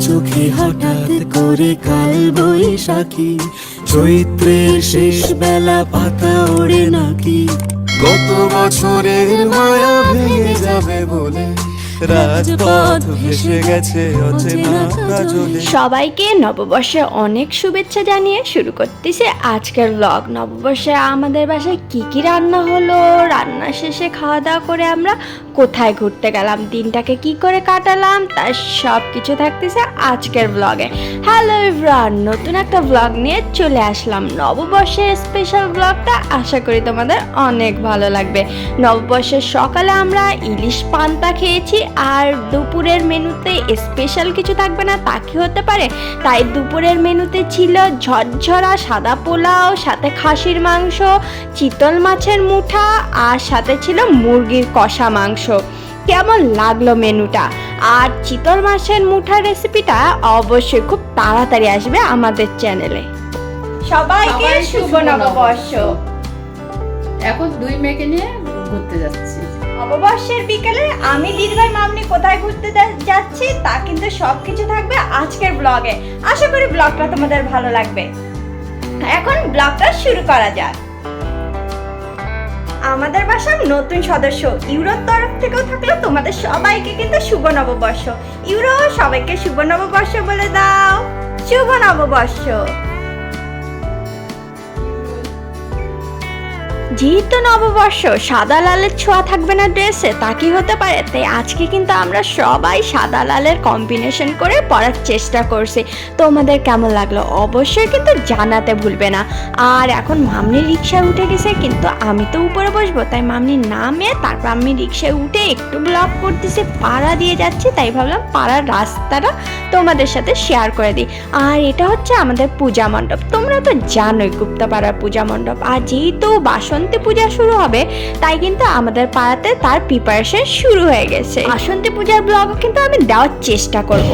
চোখে হঠাৎ করে কাল বৈশাখী। চৈত্রের শেষ বেলা পাতা ওড়ে নাকি। গত বছরের মায়া ভেঙে যাবে বলে সবাইকে নববর্ষে অনেক শুভেচ্ছা জানিয়ে শুরু করতেছে আজকের ব্লগ নববর্ষে আমাদের বাসায় কি কি রান্না হলো? রান্না শেষে খাওয়া দাওয়া করে আমরা কোথায় ঘুরতে গেলাম, দিনটাকে কি করে কাটালাম, তার সব কিছু থাকতেছে আজকের ব্লগে হ্যালো এভরান নতুন একটা ব্লগ নিয়ে চলে আসলাম। নববর্ষের স্পেশাল ব্লগটা আশা করি তোমাদের অনেক ভালো লাগবে। নববর্ষের সকালে আমরা ইলিশ পান্তা খেয়েছি, আর দুপুরের মেনুতে স্পেশাল কিছু থাকবে না, তা কি হতে পারে? তাই দুপুরের মেনুতে ছিল ঝরঝরা সাদা পোলাও, সাথে খাসির মাংস, চিতল মাছের মুঠা, আর সাথে ছিল মুরগির কষা মাংস। কেমন লাগল মেনুটা? আর চিতল মাছের মুঠার রেসিপিটা অবশ্যই খুব তাড়াতাড়ি আসবে আমাদের চ্যানেলে। সবাইকে শুভ নববর্ষ। এখন দুই মেয়েকে নিয়ে ঘুরতে যাচ্ছি। নববর্ষের বিকেলে আমি দিদিভাই মামনি কোথায় ঘুরতে যাচ্ছি তা কিন্তু সব কিছু থাকবে আজকের ব্লগে আশা করি ব্লগটা তোমাদের ভালো লাগবে। এখন ব্লগটা শুরু করা যাক। আমাদের বাসার নতুন সদস্য ইউরোর তরফ থেকেও থাকল তোমাদের সবাইকে কিন্তু শুভ নববর্ষ। ইউরো, সবাইকে শুভ নববর্ষ বলে দাও। শুভ নববর্ষ। যেহেতু নববর্ষ, সাদা লালের ছোঁয়া থাকবে না ড্রেসে, তা কি হতে পারে? তাই আজকে কিন্তু আমরা সবাই সাদা লালের কম্বিনেশন করে পরার চেষ্টা করছি। তোমাদের কেমন লাগল? অবশ্যই কিন্তু জানাতে ভুলবে না। আর এখন মামনি রিক্সায় উঠে গেছে, কিন্তু আমি তো উপরে বসবো, তাই মামনি নামে তারপর আমি রিক্সায় উঠে একটু ব্লগ করতেছি, পাড়া দিয়ে যাচ্ছি, তাই ভাবলাম পাড়ার রাস্তাটা তোমাদের সাথে শেয়ার করে দিই। আর এটা হচ্ছে আমাদের পূজা মণ্ডপ। তোমরা তো জানোই গুপ্তাপাড়ার পূজা মণ্ডপ। আর যেহেতু বাসন্তী পূজা শুরু হবে তাই কিন্তু আমাদের পাড়াতে তার প্রিপারেশন শুরু হয়ে গেছে। বাসন্তী পূজার ব্লগ কিন্তু আমি দেওয়ার চেষ্টা করব।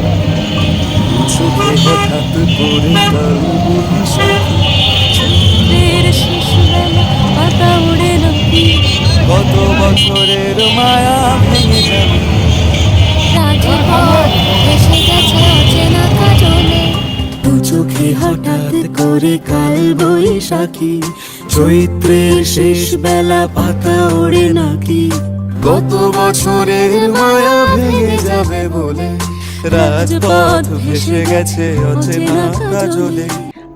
বছরের মায়া ভেঙে যাবে। চোখে হঠাৎ করে কাল বৈশাখী। চৈত্রের শেষ বেলা পাতা ওড়ে নাকি? গত বছরের মায়া ভেঙে যাবে বলে। রাজপথ ভেসে গেছে অচেনা কাজলে।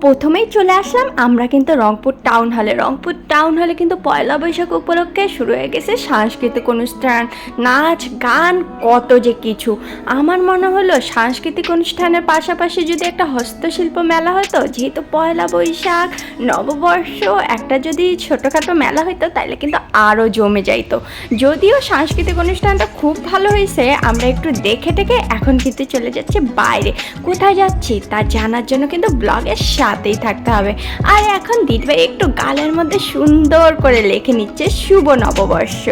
প্রথমেই চলে আসলাম, আমরা কিন্তু রংপুর টাউন হলে রংপুর টাউন হলে কিন্তু পয়লা বৈশাখ উপলক্ষে শুরু হয়ে গেছে সাংস্কৃতিক অনুষ্ঠান, নাচ, গান, কত যে কিছু। আমার মনে হলো সাংস্কৃতিক অনুষ্ঠানের পাশাপাশি যদি একটা হস্তশিল্প মেলা হতো, যেহেতু পয়লা বৈশাখ, নববর্ষ, একটা যদি ছোটোখাটো মেলা হতো তাহলে কিন্তু আরও জমে যাইতো। যদিও সাংস্কৃতিক অনুষ্ঠানটা খুব ভালো হয়েছে আমরা একটু দেখে টেকে এখন কিন্তু চলে যাচ্ছি বাইরে। কোথায় যাচ্ছি তা জানার জন্য কিন্তু ব্লগের সাথেই থাকতে হবে। আর এখন দিদিভাই একটু গালের মধ্যে সুন্দর করে লিখে নিচ্ছে শুভ নববর্ষ।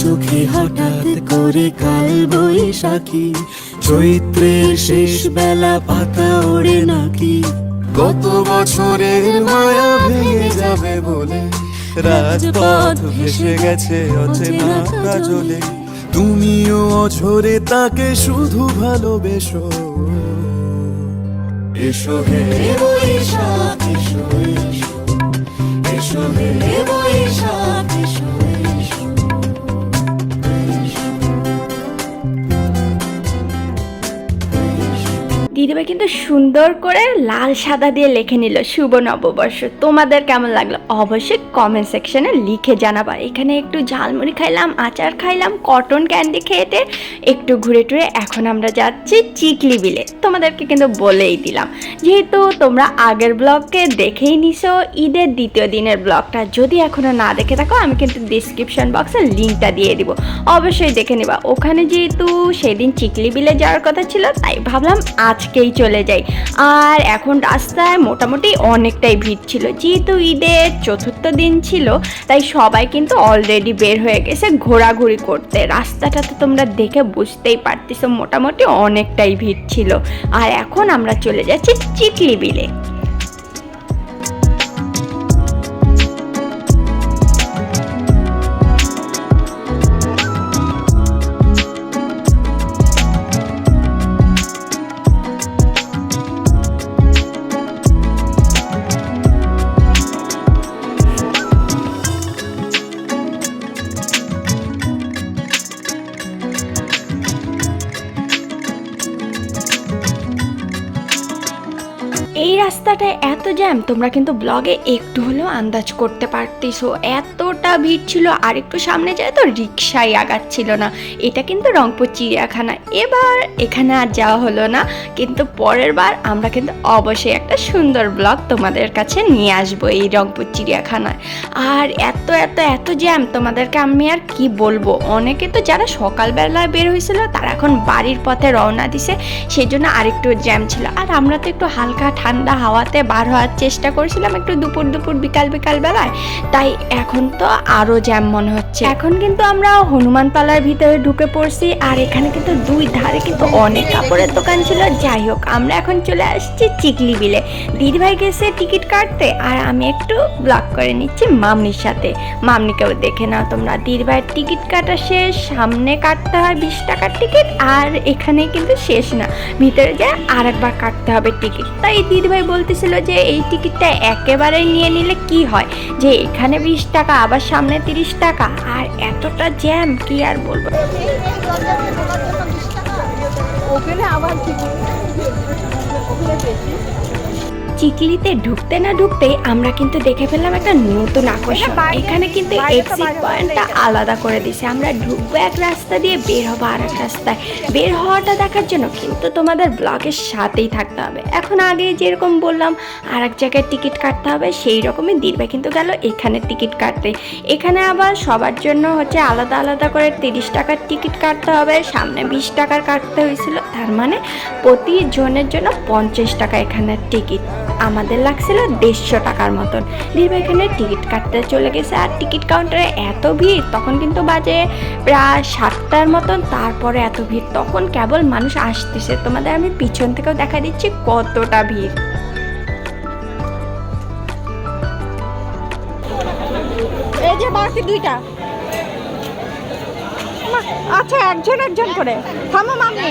চোখে হঠাৎ করে কাল বৈশাখী, চৈত্রের শেষ বেলা পাতা ওড়ে নাকি? গত বছরের মায়া ভেঙে যাবে বলে রাজপথ ভেসে গেছে অচেনা তুমিও অঝরে তাকে শুধু ভালোবেসো। এসো হে। এসো এসো। এসো হে এসো দিদিভাই কিন্তু সুন্দর করে লাল সাদা দিয়ে লিখে নিল শুভ নববর্ষ। তোমাদের কেমন লাগল? অবশ্যই কমেন্ট সেকশনে লিখে জানাবা। এখানে একটু ঝালমুড়ি খাইলাম, আচার খাইলাম কটন ক্যান্ডি খেয়েতে একটু ঘুরে টুরে এখন আমরা যাচ্ছি চিকলি বিলে। তোমাদেরকে কিন্তু বলেই দিলাম। যেহেতু তোমরা আগের ব্লগকে দেখেই নিছো, ঈদের দ্বিতীয় দিনের ব্লগটা যদি এখনও না দেখে থাকো, আমি কিন্তু ডিসক্রিপশন বক্সে লিঙ্কটা দিয়ে দিব। অবশ্যই দেখে নিবা। ওখানে যেহেতু সেদিন চিকলি বিলে যাওয়ার কথা ছিল, তাই ভাবলাম আজকেই চলে যাই। আর এখন রাস্তায় মোটামুটি অনেকটাই ভিড় ছিল। যেহেতু ঈদের চতুর্থ দিন ছিল, তাই সবাই কিন্তু অলরেডি বের হয়ে গেছে ঘোরাঘুরি করতে। রাস্তাটা তো তোমরা দেখে বুঝতেই পারতেছো, মোটামুটি অনেকটাই ভিড় ছিল। আর এখন আমরা চলে যাচ্ছি চিকলি বিলে জ্যাম তোমরা কিন্তু ব্লগে একটু হলেও আন্দাজ করতে পারতিস এতটা ভিড় ছিল, আর একটু সামনে যায় তো রিক্সাই আগাচ্ছিল না। এটা কিন্তু রংপুর চিড়িয়াখানা। এবার এখানে আর যাওয়া হলো না। কিন্তু পরের বার আমরা কিন্তু অবশ্যই একটা সুন্দর ব্লগ তোমাদের কাছে নিয়ে আসব এই রংপুর চিড়িয়াখানায়। আর এত এত এত জ্যাম, তোমাদেরকে আমি আর কি বলব? অনেকে তো যারা সকালবেলায় বের হয়েছিল, তারা এখন বাড়ির পথে রওনা দিছে সেই জন্য আরেকটু জ্যাম ছিল। আর আমরা তো একটু হালকা ঠান্ডা হাওয়াতে বার হওয়ার চেষ্টা করেছিলাম একটু দুপুর দুপুর, বিকাল বিকাল বেলায়। তাই এখন তো আরও জ্যাম মনে হচ্ছে। এখন কিন্তু আমরা হনুমান পালার ভিতরে ঢুকে পড়ছি, আর এখানে কিন্তু দুই ধারে কিন্তু অনেক কাপড়ের দোকান ছিল। যাই হোক, আমরা এখন চলে আসছি চিকলি বিলে। দিদিভাই গেছে টিকিট কাটতে, আর আমি একটু ব্লক করে নিচ্ছি মামনির সাথে। মামনিকেও দেখে নাও তোমরা। দিদিভাইয়ের টিকিট কাটা শেষ, সামনে কাটতে হয় বিশ টাকার টিকিট, আর এখানে কিন্তু শেষ না। ভিতরে যায় আর একবার কাটতে হবে টিকিট। তাই দিদিভাই বলতেছিল যে এই টিকিটটা একেবারে নিয়ে নিলে কি হয়? যে এখানে বিশ টাকা, আবার সামনে তিরিশ টাকা, আর এতটা জ্যাম, কি আর বলব? ওখানে আবার চিকলিতে ঢুকতে না ঢুকতেই আমরা কিন্তু দেখে ফেললাম একটা নতুন আকর্ষণ। এখানে কিন্তু এক্সিট পয়েন্টটা আলাদা করে দিছে। আমরা ঢুকবো এক রাস্তা দিয়ে বের হব আর এক রাস্তায়। বের হওয়াটা দেখার জন্য কিন্তু তোমাদের ব্লগের সাথেই থাকতে হবে। এখন আগে যেরকম বললাম আর এক জায়গায় টিকিট কাটতে হবে সেই রকমই দিবে কিন্তু গেল এখানে টিকিট কাটতে। এখানে আবার সবার জন্য হচ্ছে আলাদা আলাদা করে তিরিশ টাকার টিকিট কাটতে হবে সামনে বিশ টাকার কাটতে হয়েছিল। তার মানে প্রতি জনের জন্য পঞ্চাশ টাকা এখানে টিকিট। আমাদের লাগছিল দেড়শো টাকার মতন। দীর্ঘ এখানে টিকিট কাটতে চলে গেছে আর টিকিট কাউন্টারে এত ভিড়, তখন কিন্তু বাজে প্রায় সাতটার মতন, তারপরে এত ভিড়। তখন কেবল মানুষ আসতেছে। তোমাদের আমি পিছন থেকেও দেখা দিচ্ছি কতটা ভিড়। দুইটা। আচ্ছা একজন একজন করে। থামো মামনি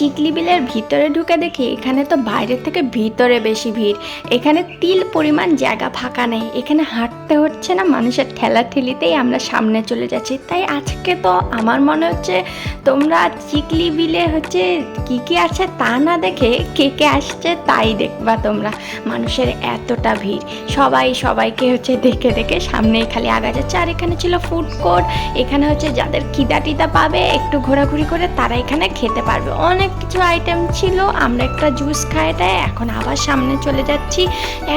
চিকলি বিলের ভিতরে ঢুকে দেখি এখানে তো বাইরের থেকে ভিতরে বেশি ভিড়। এখানে তিল পরিমাণ জায়গা ফাঁকা নেই। এখানে হাঁটতে হচ্ছে না, মানুষের ঠেলাঠেলিতেই আমরা সামনে চলে যাচ্ছি। তাই আজকে তো আমার মনে হচ্ছে তোমরা চিকলি বিলে হচ্ছে কি কি আছে তা না দেখে কে কে আসছে তাই দেখবা তোমরা। মানুষের এতটা ভিড়। সবাই সবাইকে হচ্ছে দেখে দেখে সামনেই খালি আগা যাচ্ছে। আর এখানে ছিল ফুড কোর্ট এখানে হচ্ছে যাদের খিদা টিদা পাবে, একটু ঘোরাঘুরি করে তারা এখানে খেতে পারবে। অনেক কিছু আইটেম ছিল, আমরা একটা জুস খাই দেয়, এখন আবার সামনে চলে যাচ্ছি।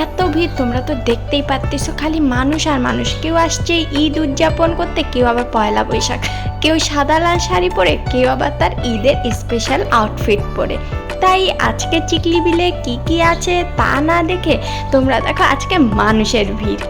এত ভিড়, তোমরা তো দেখতেই পারতেছো, খালি মানুষ আর মানুষ। কেউ আসছে ঈদ উদযাপন করতে, কেউ আবার পয়লা বৈশাখ। কেউ সাদা লাল শাড়ি পরে, কেউ আবার তার ঈদের স্পেশাল আউটফিট পরে। তাই আজকে চিকলি বিলে কি কি আছে তা না দেখে তোমরা দেখো আজকে মানুষের ভিড়।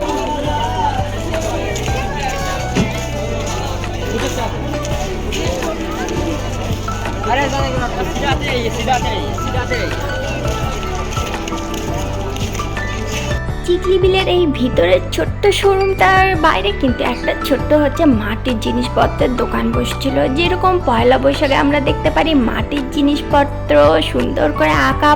চিকলি বিলের এই ভিতরের ছোট্ট শোরুমটার বাইরে কিন্তু একটা ছোট্ট হচ্ছে মাটির জিনিসপত্রের দোকান বসছিল। যেরকম পয়লা বৈশাখে আমরা দেখতে পারি মাটির জিনিসপত্র সুন্দর করে আঁকা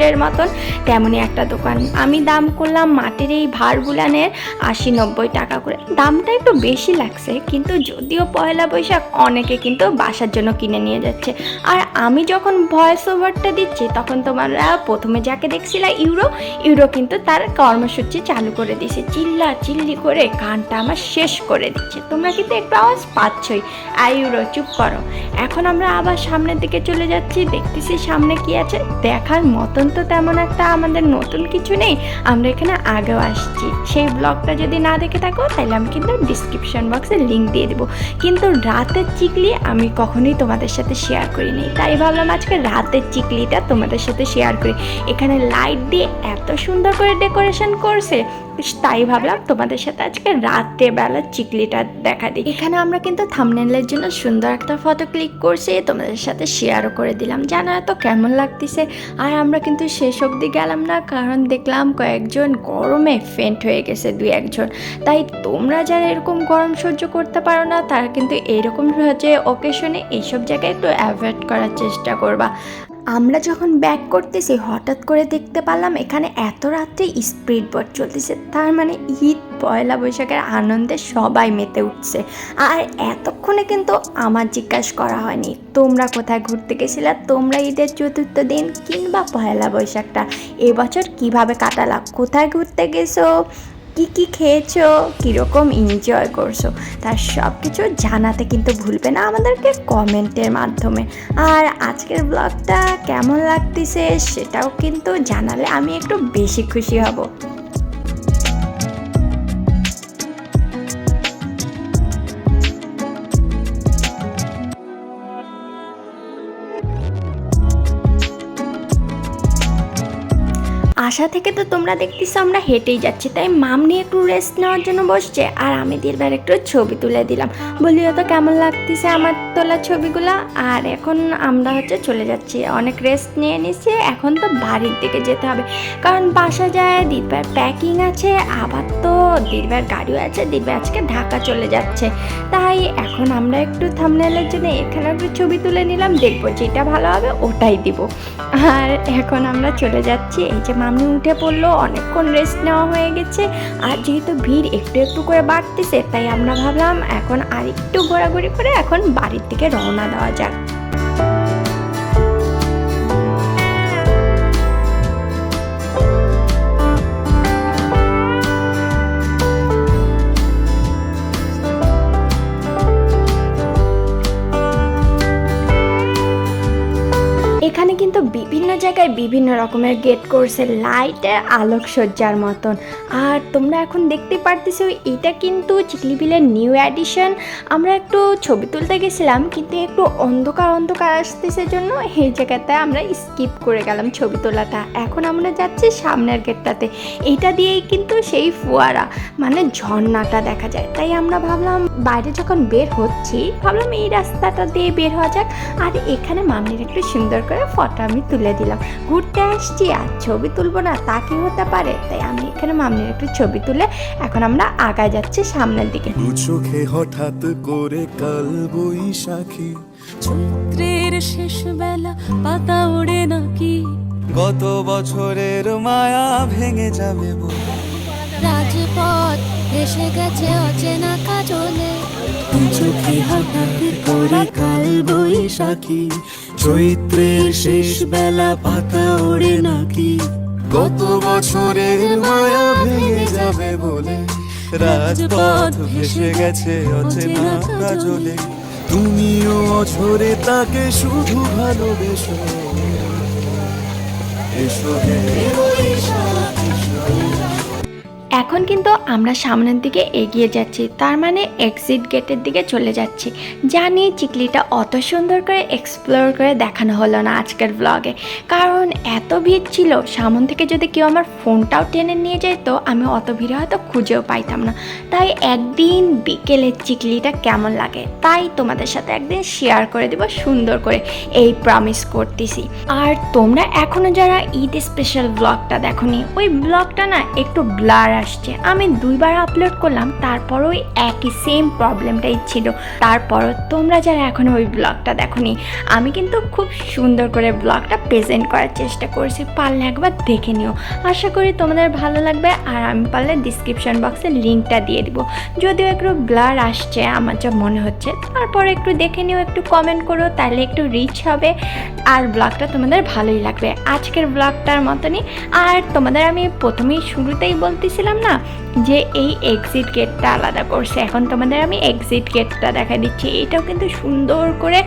পটচিত্রের মতন তেমনই একটা দোকান। আমি দাম করলাম মাটির এই ভারগুলানের আশি নব্বই টাকা করে। দামটা একটু বেশি লাগছে, কিন্তু যদিও পয়লা বৈশাখ অনেকে কিন্তু বাসার জন্য কিনে নিয়ে যাচ্ছে। আর আমি যখন ভয়েস ওভারটা দিচ্ছি, তখন তোমরা প্রথমে যাকে দেখছিলা, ইউরো ইউরো কিন্তু তার কর্মসূচি চালু করে দিছে চিল্লা চিল্লি করে গানটা আমার শেষ করে দিচ্ছে। তোমরা কিন্তু একটু আওয়াজ পাচ্ছই। আই ইউরো, চুপ করো। এখন আমরা আবার সামনের দিকে চলে যাচ্ছি, দেখতেছি সামনে কি আছে। দেখার মতন তো তেমন একটা আমাদের নতুন কিছু নেই। আমরা এখানে আগেও আসছি। সেই ব্লগটা যদি না দেখে থাকো, তাহলে আমি কিন্তু ডিসক্রিপশন বক্সে লিঙ্ক দিয়ে দেবো। কিন্তু রাতের চিকলি আমি কখনোই তোমাদের সাথে শেয়ার করিনি তাই ভাবলাম আজকে রাতের চিকলিটা তোমাদের সাথে শেয়ার করি। এখানে লাইট দিয়ে এত সুন্দর করে ডেকোরেশন করছে। তাই ভাবলাম তোমাদের সাথে আজকে রাত্রে বেলা চিকলিটা দেখা দিই এখানে আমরা কিন্তু থামনেলের জন্য সুন্দর একটা ফটো ক্লিক করছি, তোমাদের সাথে শেয়ারও করে দিলাম। জানো তো কেমন লাগতেছে? আর আমরা কিন্তু শেষ অবধি গেলাম না, কারণ দেখলাম কয়েকজন গরমে ফেন্ট হয়ে গেছে দুই একজন। তাই তোমরা যারা এরকম গরম সহ্য করতে পারো না, তারা কিন্তু এরকম যে ওকেশনে এইসব জায়গায় একটু অ্যাভয়েড করার চেষ্টা করবা। আমরা যখন ব্যাক করতেছি, হঠাৎ করে দেখতে পারলাম এখানে এত রাত্রে স্পিড বোট চলতেছে। তার মানে ঈদ, পয়লা বৈশাখের আনন্দে সবাই মেতে উঠছে। আর এতক্ষণে কিন্তু আমার জিজ্ঞাসা করা হয়নি, তোমরা কোথায় ঘুরতে গেছিলা? তোমরা ঈদের চতুর্থ দিন কিংবা পয়লা বৈশাখটা, এবছর কীভাবে কাটালা? কোথায় ঘুরতে গেছো? কি কি খেয়েছো, কীরকম এনজয় করছ, তার সব কিছু জানাতে কিন্তু ভুলবে না আমাদেরকে কমেন্টের মাধ্যমে। আর আজকের ব্লগটা কেমন লাগতেছে সেটাও কিন্তু জানালে আমি একটু বেশি খুশি হব। আশা থেকে তো তোমরা দেখতেছো আমরা হেঁটেই যাচ্ছি। তাই মামনি একটু রেস্ট নেওয়ার জন্য বসছে আর আমি দিলবার একটু ছবি তুলে দিলাম। বলিও তো কেমন লাগতেছে আমার তোলা ছবিগুলো? আর এখন আমরা হচ্ছে চলে যাচ্ছি। অনেক রেস্ট নিয়ে নিচ্ছি এখন তো বাড়ির দিকে যেতে হবে। কারণ বাসা যায় দিলবার প্যাকিং আছে, আবার তো দিলবার গাড়িও আছে দিলবার আজকে ঢাকা চলে যাচ্ছে। তাই এখন আমরা একটু থামনেলের জন্য এখানে একটু ছবি তুলে নিলাম, দেখব যেটা ভালো হবে ওটাই দিব। আর এখন আমরা চলে যাচ্ছি, এই যে মামনি উঠে পড়ল, অনেকক্ষণ রেস্ট নেওয়া হয়ে গেছে। আর যেহেতু ভিড় একটু একটু করে বাড়তেছে, তাই আমরা ভাবলাম এখন আর একটু ঘোরাঘুরি করে এখন বাড়ির দিকে রওনা দেওয়া যাক। জায়গায় বিভিন্ন রকমের গেট করছে লাইটের আলোকসজ্জার মতন। আর তোমরা এখন দেখতে পারতেছো, এটা কিন্তু চিকলিবিলের নিউ অ্যাডিশন আমরা একটু ছবি তুলতে গেছিলাম, কিন্তু একটু অন্ধকার অন্ধকার আসতেছে জন্য এই জায়গাতে আমরা স্কিপ করে গেলাম ছবি তোলাটা। এখন আমরা যাচ্ছি সামনের গেটটাতে এইটা দিয়েই কিন্তু সেই ফোয়ারা মানে ঝর্ণাটা দেখা যায়। তাই আমরা ভাবলাম, বাইরে যখন বের হচ্ছি, ভাবলাম এই রাস্তাটা দিয়ে বের হওয়া যাক। আর এখানে মামনির একটু সুন্দর করে ফটো আমি তুলে দিলাম। ঘুরতে আসছি আর ছবি তুলবো না তা কি হতে পারে? তাই আমি এখানে মামনির একটু ছবি তুলে এখন আমরা আগায় যাচ্ছি সামনের দিকে। চোখে হঠাৎ করে কাল বৈশাখী। চৈত্রের শেষ বেলা পাতা ওড়ে নাকি? গত বছরের মায়া ভেঙে যাবে রাজপথ এসে গেছে অচেনা কাজলে। চোখে হঠাৎ করে কাল বৈশাখী। চৈত্রের শেষ বেলা পাতা ওড়ে নাকি? গত বছরের মায়া ভেঙে যাবে বলে রাজপথ ভেসে গেছে অচেনা কাজলে। তুমিও অছরে তাকে শুধু ভালোবেসো। এসো হে। এখন কিন্তু আমরা সামনের দিকে এগিয়ে যাচ্ছি। তার মানে এক্সিট গেটের দিকে চলে যাচ্ছি। জানি চিকলিটা অত সুন্দর করে এক্সপ্লোর করে দেখানো হলো না আজকের ব্লগে কারণ এত ভিড় ছিল, সামন থেকে যদি কেউ আমার ফোনটাও টেনে নিয়ে যায় তো আমি অত ভিড়ে হয়তো খুঁজেও পাইতাম না। তাই একদিন বিকেলের চিকলিটা কেমন লাগে, তাই তোমাদের সাথে একদিন শেয়ার করে দেবো সুন্দর করে। এই প্রমিস করতেছি। আর তোমরা এখনও যারা ঈদ স্পেশাল ব্লগটা দেখোনি, ওই ব্লগটা না একটু ব্লার আসছে। আমি দুইবার আপলোড করলাম তারপর ওই একই সেম প্রবলেমটাই ছিল। তারপরও তোমরা যারা এখনও ওই ব্লগটা দেখোনি, আমি কিন্তু খুব সুন্দর করে ব্লগটা প্রেজেন্ট করার চেষ্টা করছি, পারলে একবার দেখে নিও। আশা করি তোমাদের ভালো লাগবে, আর আমি পারলে ডিসক্রিপশন বক্সে লিঙ্কটা দিয়ে দিব। যদিও একটু ব্লার আসছে, আমার যা মনে হচ্ছে, তারপর একটু দেখে নিও, একটু কমেন্ট করো, তাহলে একটু রিচ হবে, আর ব্লগটা তোমাদের ভালোই লাগবে। আজকের ব্লগটার মতনই, আর তোমাদের আমি প্রথমেই শুরুতেই বলতেছিলাম না যে এই এক্সিট গেটটা আলাদা করছে। এখন তোমাদের আমি এক্সিট গেটটা দেখা দিচ্ছি। এটাও কিন্তু সুন্দর করে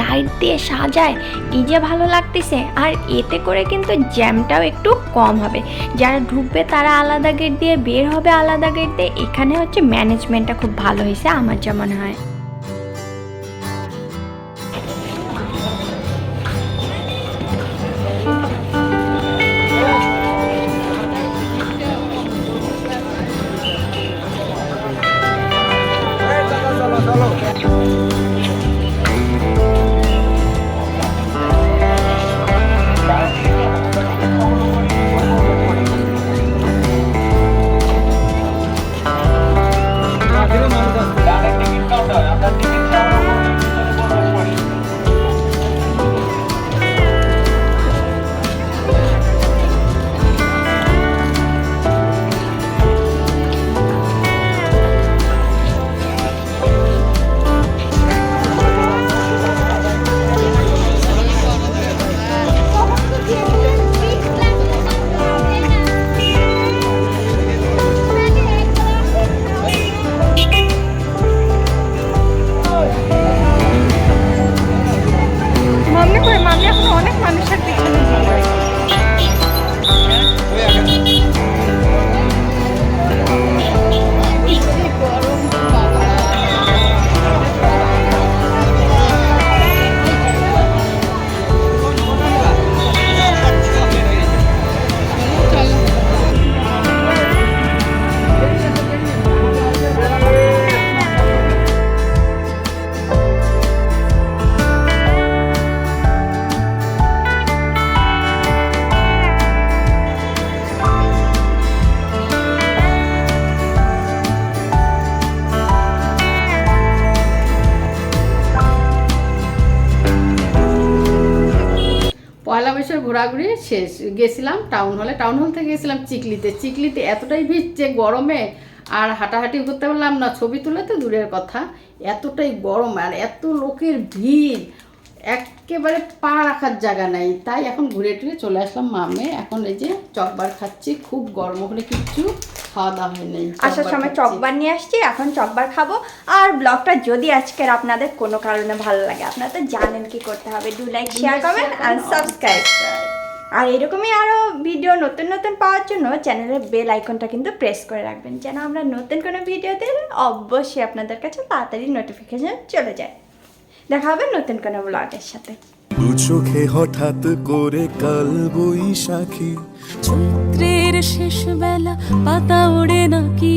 লাইট দিয়ে সাজায়। কী যে ভালো লাগতেছে। আর এতে করে কিন্তু জ্যামটাও একটু কম হবে। যারা ঢুকবে তারা আলাদা গেট দিয়ে, বের হবে আলাদা গেট দিয়ে। এখানে হচ্ছে ম্যানেজমেন্টটা খুব ভালো হয়েছে, আমার যা মনে হয়। আমি এখন অনেক মানুষের পিছনে ঘোরাঘুরি শেষ। গেছিলাম টাউন হলে টাউন হল থেকে গেছিলাম চিকলিতে। চিকলিতে এতটাই ভিড় যে গরমে আর হাঁটাহাঁটি করতে পারলাম না। ছবি তুলে তো দূরের কথা। এতটাই গরম আর এত লোকের ভিড়। একেবারে পা রাখার জায়গা নাই। তাই এখন ঘুরে টুরে চলে আসলাম মামে। এখন এই যে চকবার খাচ্ছি খুব গরম হলে কিচ্ছু খাওয়া দাওয়া হয় নাই। আসার সময়। চকবার নিয়ে আসছি এখন চকবার খাব। আর ব্লগটা যদি আজকের আপনাদের কোনো কারণে ভালো লাগে আপনারা তো জানেন কি করতে হবে। ডু লাইক শেয়ার কমেন্ট আর সাবস্ক্রাইব আর এরকমই আরও ভিডিও নতুন নতুন পাওয়ার জন্য চ্যানেলের বেল আইকনটা কিন্তু প্রেস করে রাখবেন যেন আমরা নতুন কোনো ভিডিও দিলে অবশ্যই আপনাদের কাছে তাড়াতাড়ি নোটিফিকেশন চলে যায়। দেখা হবে নতুন কোনো ব্লগের সাথে। দু চোখে হঠাৎ করে কাল বৈশাখী। চৈত্রের শেষ বেলা পাতা ওড়ে নাকি?